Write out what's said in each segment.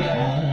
या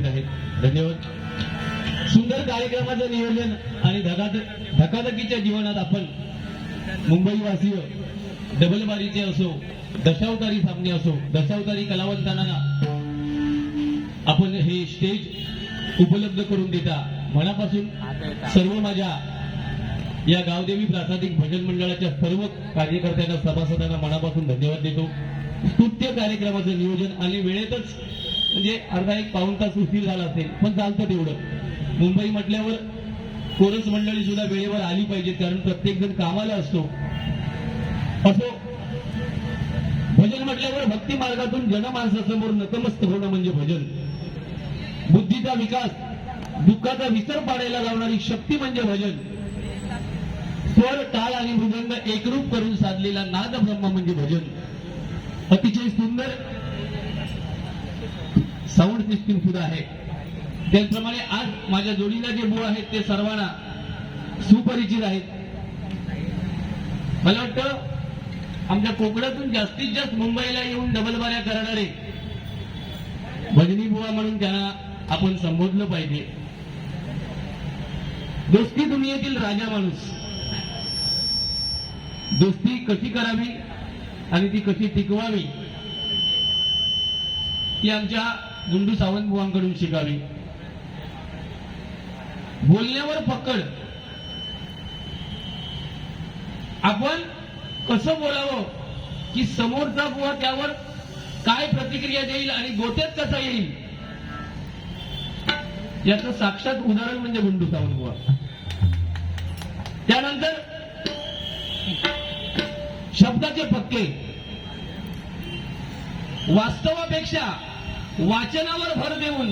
उपस्थित आहेत. धन्यवाद. सुंदर कार्यक्रमाचं नियोजन आणि धकाध धकाधकीच्या जीवनात आपण मुंबईवासीय डबलबारीचे असो दशावतारी सामने असो दशावतारी कलावंतांना आपण हे स्टेज उपलब्ध करून देता. मनापासून सर्व माझ्या या गावदेवी प्रासादिक भजन मंडळाच्या सर्व कार्यकर्त्यांना सभासदांना मनापासून धन्यवाद देतो. स्तुत्य कार्यक्रमाचं नियोजन आणि वेळेतच म्हणजे अर्धा एक पाऊण तास उशीर झाला असेल पण चालतं तेवढं. मुंबई म्हटल्यावर कोरस मंडळी सुद्धा वेळेवर आली पाहिजे कारण प्रत्येक जण कामाला असतो. असो भजन म्हटल्यावर भक्ती मार्गातून जनमानसासमोर नतमस्त होणं म्हणजे भजन. बुद्धीचा विकास दुःखाचा विसर पाडायला लावणारी शक्ती म्हणजे भजन. स्वर टाळ आणि मृदंग एकरूप करून साधलेला नाद ब्रह्म म्हणजे भजन. अतिशय सुंदर साऊंड सिस्टीम सुद्धा आहे. त्याचप्रमाणे आज माझ्या जोडीला जे मूळ आहेत ते सर्वांना सुपरिचित आहेत. मला वाटतं आमच्या कोकणातून जास्तीत जास्त मुंबईला येऊन डबल बाऱ्या करणारे भजनी बुवा म्हणून त्यांना आपण संबोधलं पाहिजे. दोस्ती दुनियेतील राजा माणूस. दोस्ती कशी करावी आणि ती कशी टिकवावी ती आमच्या गुंडू सावंत बुवांकडून शिकावी. बोलण्यावर पकड. आपण कसं बोलावं? की समोरचा बुवा त्यावर काय प्रतिक्रिया देईल आणि गोत्यात कसा येईल? याचं साक्षात उदाहरण म्हणजे गुंडू सावंत बुवा. त्यानंतर शब्दाचे पक्के. वास्तवापेक्षा वाचनावर भर देऊन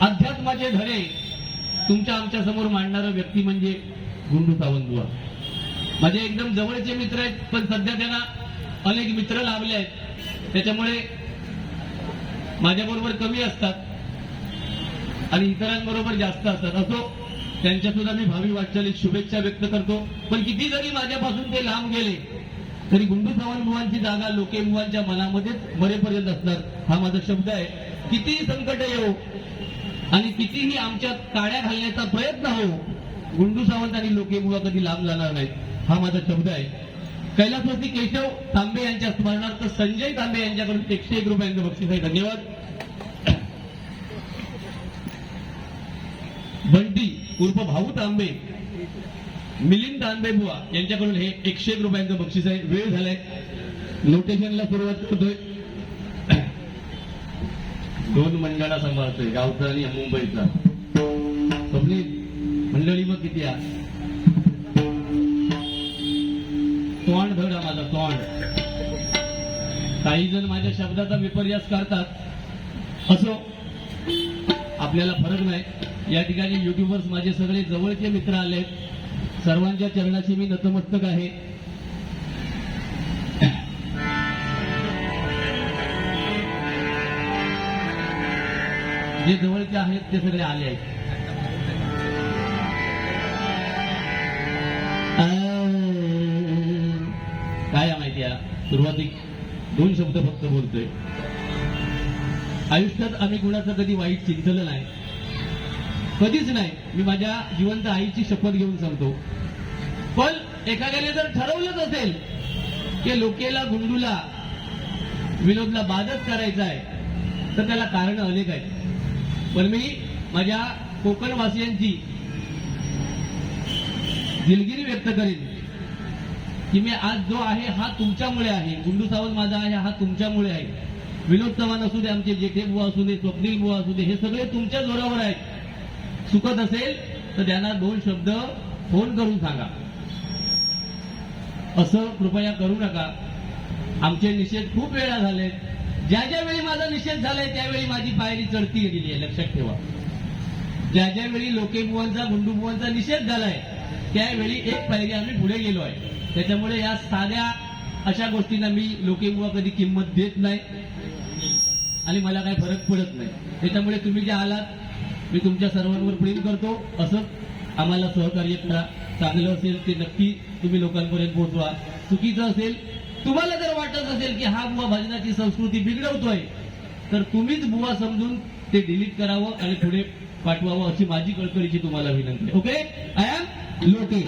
अध्यात्माचे धडे तुमच्या आमच्यासमोर मांडणारा व्यक्ती म्हणजे गुंडू सावंतवा माझे एकदम जवळचे मित्र आहेत पण सध्या त्यांना अनेक मित्र लाभले आहेत. त्याच्यामुळे माझ्याबरोबर कमी असतात आणि इतरांबरोबर जास्त असतात. असो त्यांच्या सुद्धा मी भावी वाटचालीत शुभेच्छा व्यक्त करतो. पण किती जरी माझ्यापासून ते लांब गेले तरी गुंडू सावंत बुवांची जागा लोके बुवांच्या मनामध्येच मरेपर्यंत असणार हा माझा शब्द आहे. कितीही संकट येऊ आणि कितीही आमच्यात काड्या घालण्याचा प्रयत्न हो गुंडू सावंत आणि लोके बुवा कधी लांब जाणार नाहीत हा माझा शब्द आहे. कैलासवासी केशव तांबे यांच्या स्मरणार्थ संजय तांबे यांच्याकडून एकशे एक रुपयांचं बक्षीस आहे. धन्यवाद. बंटी उर्फ भाऊ तांबे. मिलिंद बुवा यांच्याकडून हे एकशे एक रुपयांचं बक्षीस आहे. वेळ झालाय. नोटेशनला सुरुवात करतोय दोन मंडळा सांभाळतोय. गावचा आणि मुंबईचा. पब्लिक मंडळी मग किती आहे. तोंड धड हा माझा तोंड. काही जण माझ्या शब्दाचा विपर्यास करतात. असो आपल्याला फरक नाही. या ठिकाणी युट्यूबर्स माझे सगळे जवळचे मित्र आले सर्वांच्या चरणाशी मी नतमस्तक आहे. जे जवळचे आहेत ते सगळे आले आहेत. काय माहिती आहे? सुरुवाती दोन शब्द फक्त बोलतोय. आयुष्यात आम्ही कुणाचं कधी वाईट चिंतलं नाही. कधीच नाही. मी माझ्या जिवंत आईची शपथ घेऊन सांगतो. एखाद्याने जर ठरवलंच असेल की लोकेला गुंडूला विनोदला बाधच करायचा आहे तर त्याला कारण अनेक आहेत. पण मी माझ्या कोकणवासियांची दिलगिरी व्यक्त करेन की मी आज जो आहे हा तुमच्यामुळे आहे. गुंडू सावंत माझा आहे हा तुमच्यामुळे आहे. विनोद चव्हाण असू दे आमचे जेठे बुवा असू दे स्वप्नील बुवा असू दे हे सगळे तुमच्या जोरावर आहेत. चुकत असेल तर त्यांना दोन शब्द फोन करून सांगा. असं कृपया करू नका. आमचे निषेध खूप वेळा झाले ज्या ज्या वेळी माझा निषेध झालाय त्यावेळी माझी पायरी चढती गेलेली आहे. लक्षात ठेवा. ज्या ज्या वेळी लोकेबुवांचा गुंडूबुवांचा निषेध झालाय त्यावेळी एक पायरी आम्ही पुढे गेलो आहे. त्याच्यामुळे या साध्या अशा गोष्टींना मी लोकेबुवा कधी किंमत देत नाही. आणि मला काही फरक पडत नाही. त्याच्यामुळे तुम्ही जे आलात मी तुमच्या सर्वांवर प्रेम करतो. असं आम्हाला सहकार्य करा. चांगलं असेल ते नक्की तुम्ही लोकांपर्यंत पोहोचवा. चुकीचं असेल तुम्हाला जर वाटत असेल की हा बुवा भजनाची संस्कृती बिघडवतोय तर तुम्हीच बुवा समजून ते डिलीट करावं आणि पुढे पाठवावं अशी माझी कळकळीची तुम्हाला विनंती ओके आय एम लोटे